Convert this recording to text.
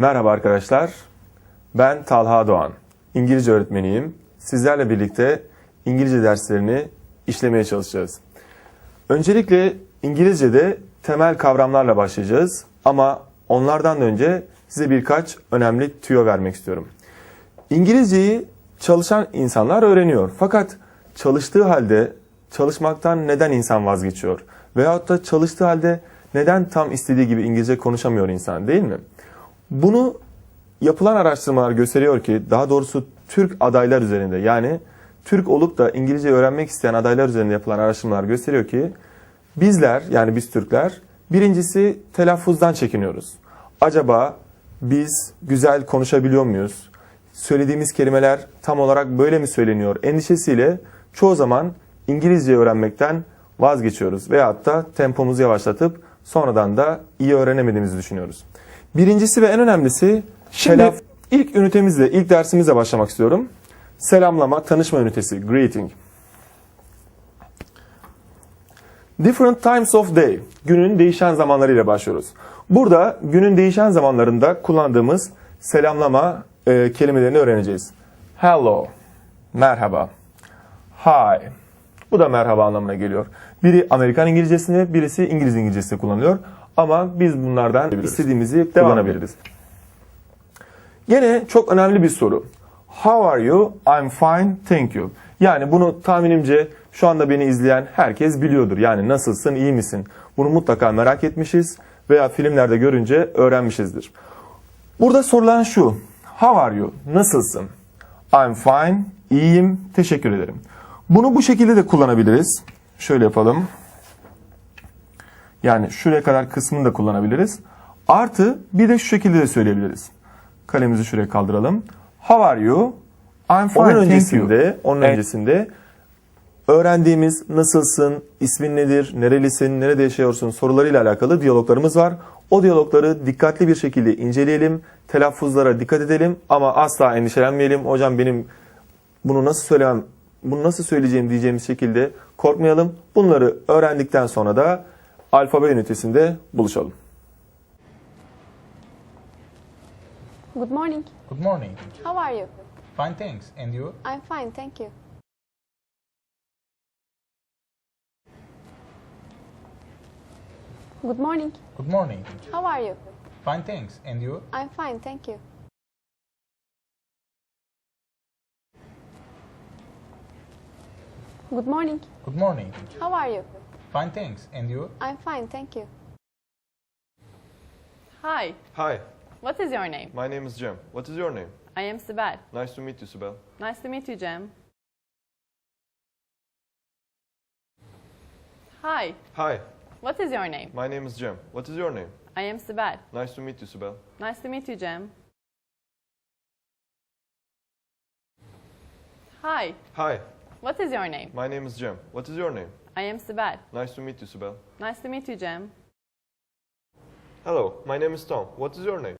Merhaba arkadaşlar. Ben Talha Doğan. İngilizce öğretmeniyim. Sizlerle birlikte İngilizce derslerini işlemeye çalışacağız. Öncelikle İngilizce'de temel kavramlarla başlayacağız ama onlardan da önce size birkaç önemli tüyo vermek istiyorum. İngilizceyi çalışan insanlar öğreniyor. Fakat çalıştığı halde çalışmaktan neden insan vazgeçiyor? Veyahut da çalıştığı halde neden tam istediği gibi İngilizce konuşamıyor insan değil mi? Bunu yapılan araştırmalar gösteriyor ki daha doğrusu Türk adaylar üzerinde yani Türk olup da İngilizce öğrenmek isteyen adaylar üzerinde yapılan araştırmalar gösteriyor ki bizler yani biz Türkler birincisi telaffuzdan çekiniyoruz. Acaba biz güzel konuşabiliyor muyuz? Söylediğimiz kelimeler tam olarak böyle mi söyleniyor? Endişesiyle çoğu zaman İngilizce öğrenmekten vazgeçiyoruz veyahut da tempomuzu yavaşlatıp sonradan da iyi öğrenemediğimizi düşünüyoruz. Birincisi ve en önemlisi Şimdi- ilk ünitemizle, ilk dersimizle başlamak istiyorum. Selamlama, tanışma ünitesi, greeting. Different times of day, günün değişen zamanlarıyla başlıyoruz. Burada günün değişen zamanlarında kullandığımız selamlama e, kelimelerini öğreneceğiz. Hello, merhaba. Hi, bu da merhaba anlamına geliyor. Biri Amerikan İngilizcesinde, birisi İngiliz İngilizcesinde kullanılıyor. Ama biz bunlardan istediğimizi kullanabiliriz. Yine çok önemli bir soru. How are you? I'm fine, thank you. Yani bunu tahminimce şu anda beni izleyen herkes biliyordur. Yani nasılsın, iyi misin? Bunu mutlaka merak etmişiz veya filmlerde görünce öğrenmişizdir. Burada sorulan şu. How are you? Nasılsın? I'm fine, iyiyim, teşekkür ederim. Bunu bu şekilde de kullanabiliriz. Şöyle yapalım. Yani şuraya kadar kısmını da kullanabiliriz. Artı bir de şu şekilde de söyleyebiliriz. Kalemizi şuraya kaldıralım. How are you? I'm fine, Onun thank you. öncesinde, onun Evet. öncesinde öğrendiğimiz nasılsın, ismin nedir, nerelisin, nerede yaşıyorsun sorularıyla alakalı diyaloglarımız var. O diyalogları dikkatli bir şekilde inceleyelim, telaffuzlara dikkat edelim ama asla endişelenmeyelim. Hocam benim bunu nasıl söylemem, bunu nasıl söyleyeceğim diyeceğimiz şekilde korkmayalım. Bunları öğrendikten sonra da alfabe ünitesinde buluşalım. Good morning. Good morning. How are you? Fine, thanks. And you? I'm fine, thank you. Good morning. Good morning. How are you? Fine, thanks. And you? I'm fine, thank you. Good morning. Good morning. How are you? Fine, thanks. And you? I'm fine, thank you. Hi, Hi, what is your name? my name is Cem. What is your name? I am Sibel. Nice to meet you, Sibel. Nice to meet you, Jem. Hi, Hi, what is your name? my name is Cem. What is your name? I am Sibel. Nice to meet you, Sibel. Nice to meet you, Jem. Hi, Hi, what is your name? my name is Cem. What is your name? I am Sibel. Nice to meet you, Sibel. Nice to meet you, Jem. Hello, my name is Tom. What is your name?